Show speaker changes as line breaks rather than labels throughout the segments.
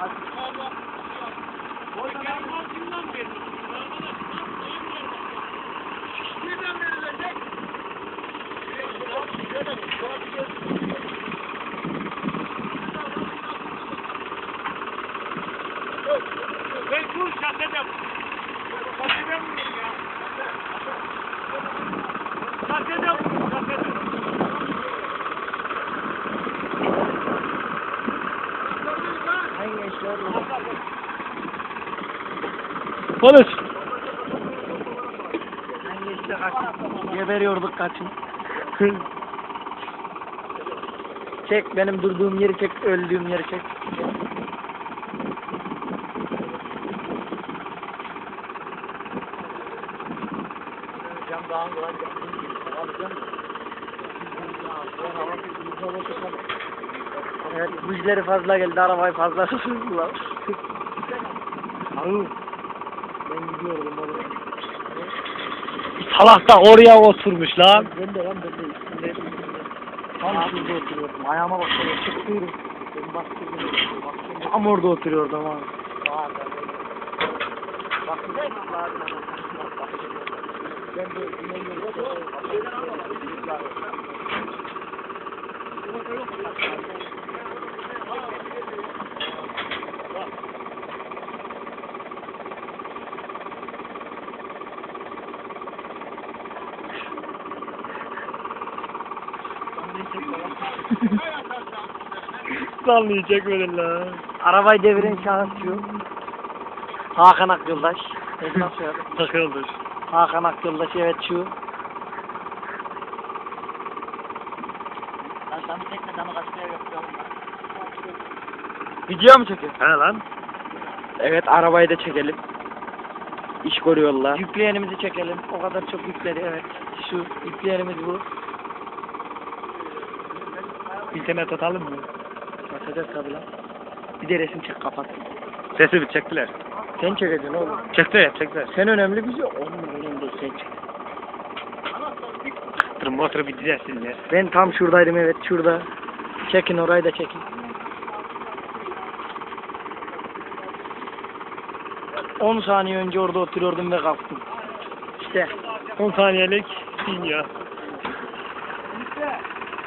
Ben dur şakacağım. Şakacağım ya. Şakacağım.
Polis. Geberiyorduk kaçın. çek benim durduğum yeri çek, öldüğüm yeri çek. Evet, buzları fazla geldi, arabayı fazla sızdılar. Ben gidiyorum oğlum.
Salak da oraya oturmuş lan.
Ben de lan ben de üstünde. Tam şurada oturuyordum. Ayağıma bak şöyle çıkıyorum. Ben baktım. Tam orada oturuyordum ha. Ben de
Sallıyı çekmedin lan.
Arabayı deviren şahıs şu. Hakan Akyoldaş. Ben nasıl ya?
Takıldı.
Hakan Akyoldaş evet şu. Video mu çekiyor?
He lan.
Evet arabayı da çekelim. İş görüyorlar. Yükleyenimizi çekelim. O kadar çok yükledi evet. Şu yükleyenimiz bu.
İnternet atalım mı?
Atacağız tabi lan. Bir de resim çek kapat.
Sesi bir çektiler.
Sen çekeceksin oğlum.
Çektiler çektiler.
Sen önemli bizi onun önemli sen çek.
Dur motoru bir düzelsinler.
Ben tam şuradaydım evet şurada. Çekin orayı da çekin. On saniye önce orada oturuyordum ve kalktım. İşte
10 saniyelik dünya.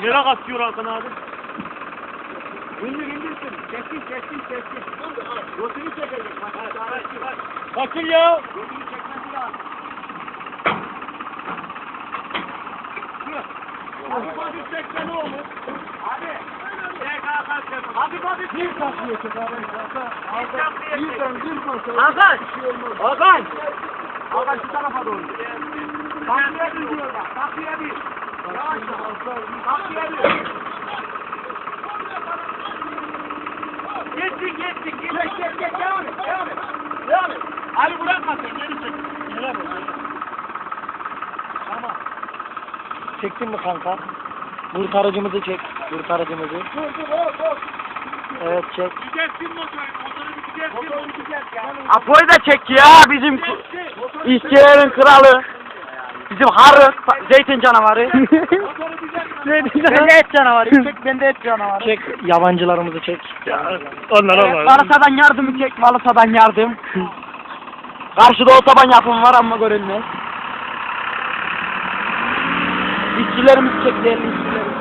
Nereye kaçıyor Hakan abi?
İndir indirsin. Çeksin çeksin çeksin. Götünü çekecek. Bak, bak, bak, bak.
Kaçın ya.
Götünü çekmesi lazım. Hafif hafif çekse ne olur? Abi. Hafif hafif bir takviye çek abi. Bir takviye çek.
Hakan! Hakan!
Hakan şu tarafa doğru. Takviye bir diyor bak. Takviye bir. Yavaş yavaş. Takviye bir. Geçsin geçsin. Geç geç geç. Devam et. Devam et. Devam et. Ali bırakma sen. Geri çek. Geri Tamam.
Çektin mi kanka? Kurtarıcımızı çek. Kurtarıcımızı.
Dur dur dur dur.
Evet çek.
Gideceksin motoru. Motoru gideceksin. Motoru gidecek ya.
Apo'yu da çek ya bizim işçilerin kralı. Bizim Harun zeytin canavarı.
Motoru gidecek.
ben de et canavarı. Çek ben de et canavarı. Çek yabancılarımızı çek.
Ya, onlar
Evet,
onlar.
Valısa'dan yardımı çek. Valısa'dan yardım. Karşıda otoban yapım var ama görünmez. İşçilerimizi çek değerli işçilerimizi.